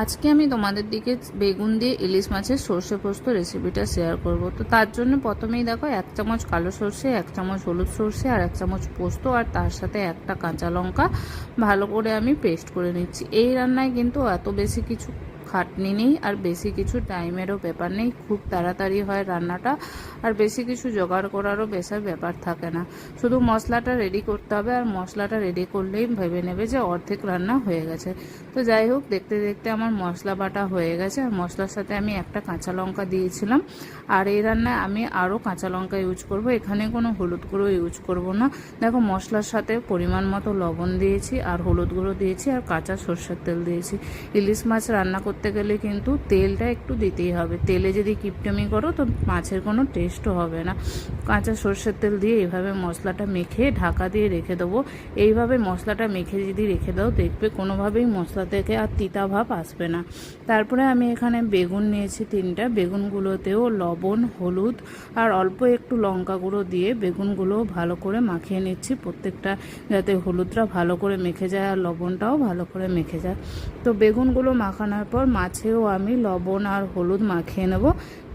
আজকে আমি তোমাদের দিকে বেগুন দিয়ে ইলিশ মাছের সর্ষে পোস্ত রেসিপিটা শেয়ার করব। তো তার জন্য প্রথমেই দেখো এক চামচ কালো সর্ষে, এক চামচ হলুদ সর্ষে আর এক চামচ পোস্ত আর তার সাথে একটা কাঁচা লঙ্কা। ভালো করে আমি পেস্ট করে নিচ্ছি। এই রান্নায় কিন্তু এত বেশি কিছু খাটনি নেই আর বেশি কিছু টাইমেরও ব্যাপার নেই। খুব তাড়াতাড়ি হয় রান্নাটা আর বেশি কিছু জোগাড় করারও বেশি ব্যাপার থাকে না। শুধু মশলাটা রেডি করতে হবে আর মশলাটা রেডি করলেই ভেবে নেবে যে অর্ধেক রান্না হয়ে গেছে। তো যাই হোক, দেখতে দেখতে আমার মশলা বাটা হয়ে গেছে। আর মশলার সাথে আমি একটা কাঁচা লঙ্কা দিয়েছিলাম। আর এই রান্নায় আমি আরও কাঁচা লঙ্কা ইউজ করব। এখানে কোনো হলুদ গুঁড়ো ইউজ করব না। দেখো, মশলার সাথে পরিমাণ মতো লবণ দিয়েছি আর হলুদ গুঁড়ো দিয়েছি আর কাঁচা সর্ষের তেল দিয়েছি। ইলিশ মাছ রান্না করতে গেলে কিন্তু তেলটা একটু দিতেই হবে। তেলে যদি কিপটেমি করো তো মাছের কোনো টেস্টও হবে না। কাঁচা সর্ষের তেল দিয়ে এইভাবে মশলাটা মেখে ঢাকা দিয়ে রেখে দেবো। এইভাবে মশলাটা মেখে যদি রেখে দাও, দেখবে কোনোভাবেই মশলা থেকে আর তিতা ভাব আসবে না। তারপরে আমি এখানে বেগুন নিয়েছি তিনটা। বেগুনগুলোতেও লবণ, হলুদ আর অল্প একটু লঙ্কা গুঁড়ো দিয়ে বেগুনগুলো ভালো করে মাখিয়ে নিচ্ছি। প্রত্যেকটা যাতে হলুদটা ভালো করে মেখে যায় আর লবণটাও ভালো করে মেখে যায়। তো বেগুনগুলো মাখানোর পর মাছেও আমি লবণ আর হলুদ মাখিয়ে নেব।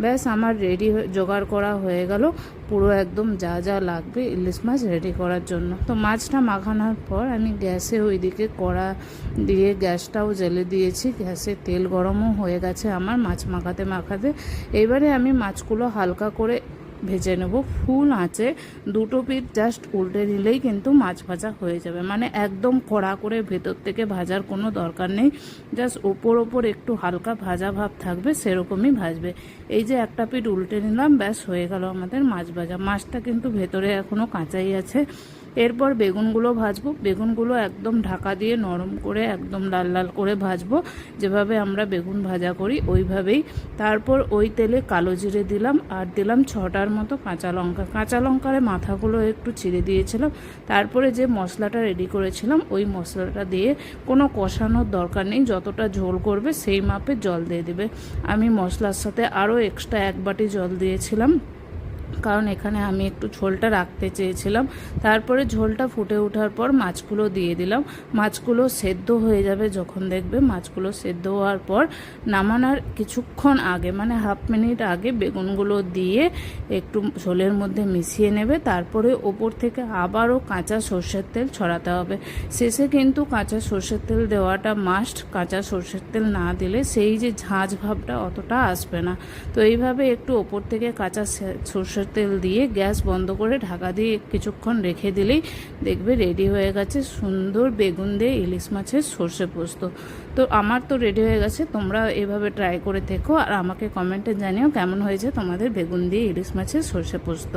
ব্যাস, আমার রেডি জোগাড় করা হয়ে গেল। পুরো একদম যা যা লাগবে ইলিশ মাছ রেডি করার জন্য। তো মাছটা মাখানোর পর আমি গ্যাসে ওইদিকে কড়া দিয়ে গ্যাসটাও জ্বেলে দিয়েছি। গ্যাসে তেল গরমও হয়ে গেছে আমার মাছ মাখাতে মাখাতে। এবারে আমি মাছগুলো হালকা করে ভেজে নেব। ফুল আঁচে দুটো পিঠ জাস্ট উল্টে নিলেই কিন্তু মাছ ভাজা হয়ে যাবে। মানে একদম কড়া করে ভেতর থেকে ভাজার কোনো দরকার নেই। জাস্ট ওপর ওপর একটু হালকা ভাজা ভাব থাকবে, সেরকমই ভাজবে। এই যে একটা পিঠ উল্টে নিলাম, ব্যাস হয়ে গেল আমাদের মাছ ভাজা। মাছটা কিন্তু ভেতরে এখনও কাঁচাই আছে। এরপর বেগুনগুলো ভাজবো। বেগুনগুলো একদম ঢাকা দিয়ে নরম করে, একদম লাল লাল করে ভাজবো। যেভাবে আমরা বেগুন ভাজা করি, ওইভাবেই। তারপর ওই তেলে কালো জিরে দিলাম, আর দিলাম ছটার মতো কাঁচা লঙ্কা। কাঁচা লঙ্কার মাথাগুলো একটু ছিঁড়ে দিয়েছিলাম। তারপরে যে মশলাটা রেডি করেছিলাম, ওই মশলাটা দিয়ে কোনো কষানোর দরকার নেই। যতটা ঝোল করবে, সেই মাপে জল দিয়ে দেবে। আমি মশলার সাথে আরও এক্সট্রা এক বাটি জল দিয়েছিলাম। কারণ এখানে আমি একটু ঝোলটা রাখতে চেয়েছিলাম। তারপরে ঝোলটা ফুটে ওঠার পর মাছগুলো দিয়ে দিলাম। মাছগুলো সেদ্ধ হয়ে যাবে যখন দেখবে। মাছগুলো সেদ্ধ হওয়ার পর নামানোর কিছুক্ষণ আগে মানে হাফ মিনিট আগে বেগুনগুলো দিয়ে একটু ঝোলের মধ্যে মিশিয়ে নেবে। তারপরে ওপর থেকে আবারও কাঁচা সর্ষের তেল ছড়াতে হবে। শেষে কিন্তু কাঁচা সর্ষের তেল দেওয়াটা মাস্ট কাঁচা সর্ষের তেল না দিলে সেই যে ঝাঁঝ ভাবটা অতটা আসবে না। তো এইভাবে একটু ওপর থেকে কাঁচা সর্ষের তেল দিয়ে গ্যাস বন্ধ করে ঢাকা দিয়ে কিছুক্ষণ রেখে দিলেই দেখবে রেডি হয়ে গেছে সুন্দর বেগুন দিয়ে ইলিশ মাছের সর্ষে পোস্ত। তো আমার তো রেডি হয়ে গেছে, তোমরা এভাবে ট্রাই করে থেকো আর আমাকে কমেন্টে জানিও কেমন হয়েছে তোমাদের বেগুন দিয়ে ইলিশ মাছের সর্ষে পোস্ত।